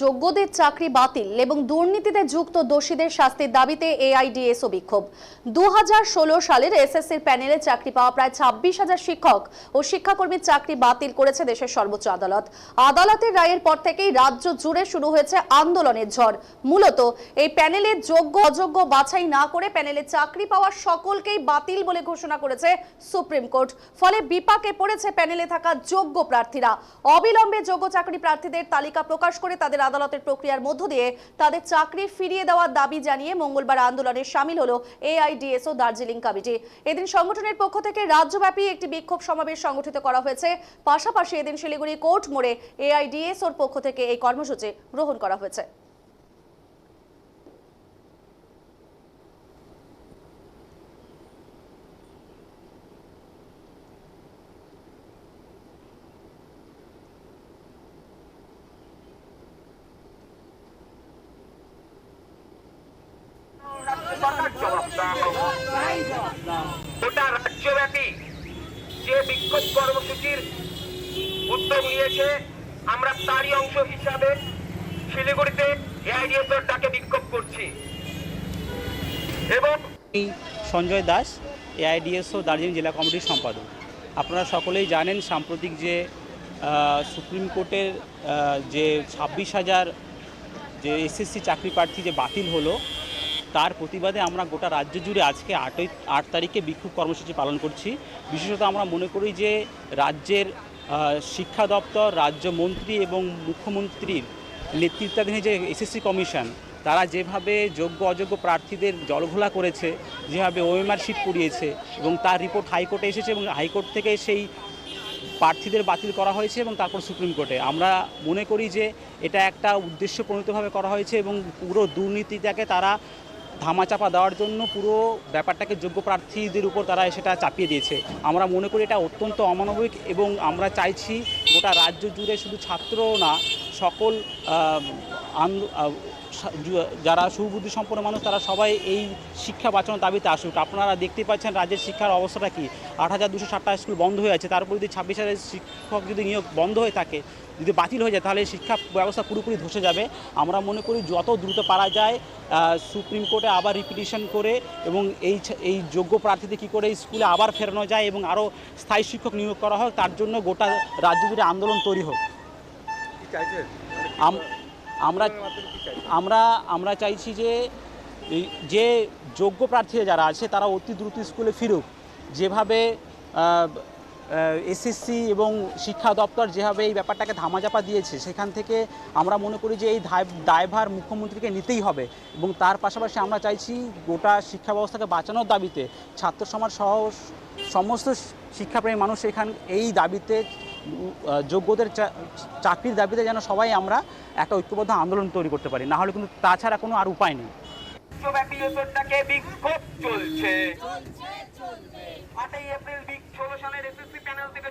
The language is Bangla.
যোগ্যদের চাকরি বাতিল এবং দুর্নীতিতে যুক্ত দোষীদের শাস্তির দাবিতে এআইডিএসও বিক্ষোভ। দু হাজার ষোলো সালের এসএসসির প্যানেলে চাকরি পাওয়া প্রায় ছাব্বিশ হাজার শিক্ষক ও শিক্ষাকর্মীর চাকরি বাতিল করেছে দেশের সর্বোচ্চ আদালত। আদালতের রায়ের পর থেকেই রাজ্য জুড়ে শুরু হয়েছে আন্দোলনের ঝড়। মূলত এই প্যানেলে যোগ্য, অযোগ্য বাছাই না করে প্যানেলে চাকরি পাওয়া সকলকেই বাতিল বলে ঘোষণা করেছে সুপ্রিম কোর্ট। ফলে বিপাকে পড়েছে প্যানেলে থাকা যোগ্য প্রার্থীরা। অবিলম্বে যোগ্য চাকরি প্রার্থীদের তালিকা প্রকাশ করে তাদের আদালতের প্রক্রিয়ার মধ্য দিয়ে তাদের চাকরি ফিরিয়ে দেওয়ার দাবি জানিয়ে মঙ্গলবার আন্দোলনে সামিল হল এআইডিএস ও দার্জিলিং কমিটি। এদিন সংগঠনের পক্ষ থেকে রাজ্যব্যাপী একটি বিক্ষোভ সমাবেশ সংগঠিত করা হয়েছে। পাশাপাশি এদিন শিলিগুড়ি কোর্ট মোড়ে এআইডিএস ওর পক্ষ থেকে এই কর্মসূচি গ্রহণ করা হয়েছে গোটা রাজ্যব্যাপী যে বিক্ষোভ কর্মসূচির উদ্যোগ নিয়েছে আমরা তারই অংশ হিসাবে শিলিগুড়িতে এআইডিএসের ডাকে বিক্ষোভ করছি। এবং সঞ্জয় দাস এআইডিএসও দার্জিলিং জেলা কমিটির সম্পাদক। আপনারা সকলেই জানেন সাম্প্রতিক যে সুপ্রিম কোর্টের যে ছাব্বিশ হাজার যে এসএসসি চাকরি প্রার্থী যে বাতিল হলো তার প্রতিবাদে আমরা গোটা রাজ্য জুড়ে আজকে আটই, আট তারিখে বিক্ষোভ কর্মসূচি পালন করছি। বিশেষত আমরা মনে করি যে রাজ্যের শিক্ষা দপ্তর, রাজ্য মন্ত্রী এবং মুখ্যমন্ত্রীর নেতৃত্বাধীন যে এসএসসি কমিশন, তারা যেভাবে যোগ্য, অযোগ্য প্রার্থীদের জলঘোলা করেছে, যেভাবে ওএমআর শিট পুড়িয়েছে এবং তার রিপোর্ট হাইকোর্টে এসেছে এবং হাইকোর্ট থেকে সেই প্রার্থীদের বাতিল করা হয়েছে এবং তারপর সুপ্রিম কোর্টে। আমরা মনে করি যে এটা একটা উদ্দেশ্য প্রণীতভাবে করা হয়েছে এবং পুরো দুর্নীতিটাকে তারা ধামাচাপা দেওয়ার জন্য পুরো ব্যাপারটাকে যোগ্য প্রার্থীদের উপর তারা সেটা চাপিয়ে দিয়েছে। আমরা মনে করি এটা অত্যন্ত অমানবিক এবং আমরা চাইছি গোটা রাজ্য জুড়ে শুধু ছাত্র না সকল যারা সুবুদ্ধি সম্পন্ন মানুষ, তারা সবাই এই শিক্ষা বাঁচানোর দাবিতে আসুক। আপনারা দেখতেই পাচ্ছেন রাজ্যের শিক্ষার অবস্থাটা কি? আট হাজার দুশো ষাটটা স্কুল বন্ধ হয়ে আছে। তারপর যদি ছাব্বিশ হাজার শিক্ষক যদি নিয়োগ বন্ধ হয়ে থাকে, যদি বাতিল হয়ে যায়, তাহলে শিক্ষা ব্যবস্থা পুরোপুরি ধসে যাবে। আমরা মনে করি যত দ্রুত পারা যায় সুপ্রিম কোর্টে আবার রিপিটিশন করে এবং এই এই যোগ্য প্রার্থীদের কী করে স্কুলে আবার ফেরানো যায় এবং আরও স্থায়ী শিক্ষক নিয়োগ করা হোক, তার জন্য গোটা রাজ্য জুড়ে আন্দোলন তৈরি হোক। আম- আমরা আমরা আমরা চাইছি যে যে যোগ্য প্রার্থীরা যারা আছে তারা অতি দ্রুত স্কুলে ফিরুক। যেভাবে এসএসসি এবং শিক্ষা দপ্তর যেভাবে এই ব্যাপারটাকে ধামাচাপা দিয়েছে সেখান থেকে আমরা মনে করি যে এই দায়- দায়ভার মুখ্যমন্ত্রীকে নিতেই হবে। এবং তার পাশাপাশি আমরা চাইছি গোটা শিক্ষা ব্যবস্থাকে বাঁচানোর দাবিতে ছাত্র সমাজ সহ সমস্ত শিক্ষাপ্রেমী মানুষ এখান এই দাবিতে যোগ্যদের চাকরির দাবিতে যেন সবাই আমরা একটা ঐক্যবদ্ধ আন্দোলন তৈরি করতে পারি, না হলে কিন্তু তাছাড়া কোনো আর উপায় নেই। বিক্ষোভ চলছে। আটই এপ্রিল বিক্ষোভ এসএসসি প্যানেল থেকে